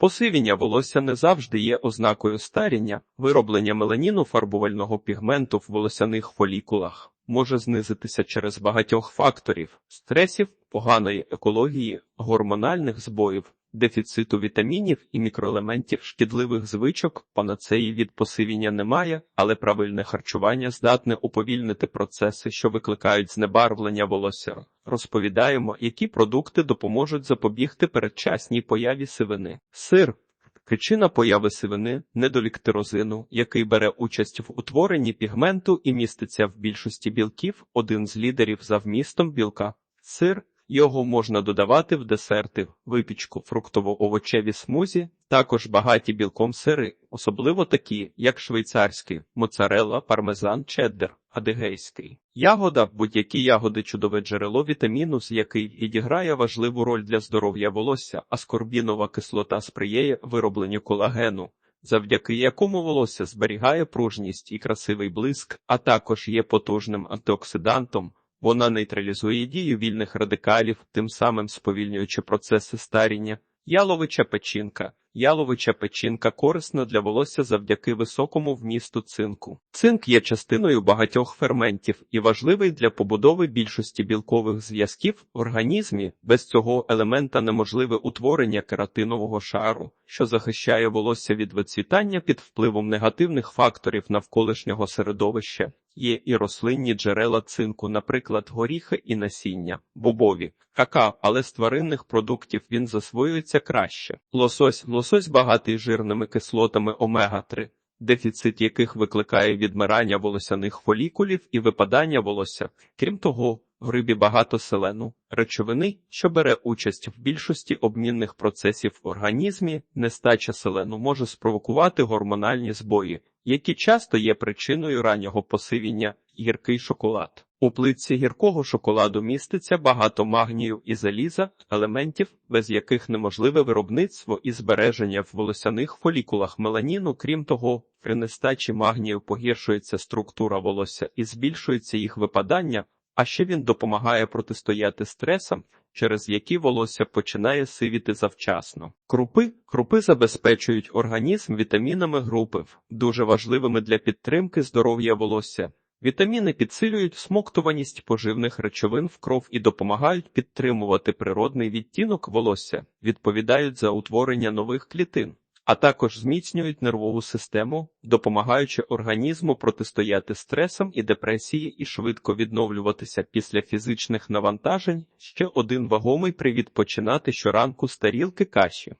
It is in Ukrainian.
Посивіння волосся не завжди є ознакою старіння. Вироблення меланіну фарбувального пігменту в волосяних фолікулах може знизитися через багатьох факторів: стресів, поганої екології, гормональних збоїв, дефіциту вітамінів і мікроелементів, шкідливих звичок. Панацеї від посивіння немає, але правильне харчування здатне уповільнити процеси, що викликають знебарвлення волосся. Розповідаємо, які продукти допоможуть запобігти передчасній появі сивини. Сир. Причина появи сивини – недолік тирозину, який бере участь в утворенні пігменту і міститься в більшості білків, один з лідерів за вмістом білка. Сир його можна додавати в десерти, випічку, фруктово-овочеві смузі, також багаті білком сири, особливо такі, як швейцарський, моцарелла, пармезан, чеддер, адигейський. Ягода – будь-які ягоди – чудове джерело вітаміну, з який відіграє важливу роль для здоров'я волосся, аскорбінова кислота сприяє виробленню колагену, завдяки якому волосся зберігає пружність і красивий блиск, а також є потужним антиоксидантом. Вона нейтралізує дію вільних радикалів, тим самим сповільнюючи процеси старіння. Яловича печінка. Яловича печінка корисна для волосся завдяки високому вмісту цинку. Цинк є частиною багатьох ферментів і важливий для побудови більшості білкових зв'язків в організмі. Без цього елемента неможливе утворення кератинового шару, що захищає волосся від вицвітання під впливом негативних факторів навколишнього середовища. Є і рослинні джерела цинку, наприклад, горіхи і насіння, бобові, какао, але з тваринних продуктів він засвоюється краще. Лосось лосось багатий жирними кислотами омега-3, дефіцит яких викликає відмирання волосяних фолікулів і випадання волосся. Крім того, в рибі багато селену, речовини, що бере участь в більшості обмінних процесів в організмі, нестача селену може спровокувати гормональні збої, які часто є причиною раннього посивіння, гіркий шоколад. У плитці гіркого шоколаду міститься багато магнію і заліза, елементів, без яких неможливе виробництво і збереження в волосяних фолікулах меланіну. Крім того, при нестачі магнію погіршується структура волосся і збільшується їх випадання, а ще він допомагає протистояти стресам, через які волосся починає сивіти завчасно. Крупи крупи забезпечують організм вітамінами групи, дуже важливими для підтримки здоров'я волосся. Вітаміни підсилюють всмоктуваність поживних речовин в кров і допомагають підтримувати природний відтінок волосся, відповідають за утворення нових клітин, а також зміцнюють нервову систему, допомагаючи організму протистояти стресам і депресії і швидко відновлюватися після фізичних навантажень. Ще один вагомий привід починати щоранку з тарілки каші.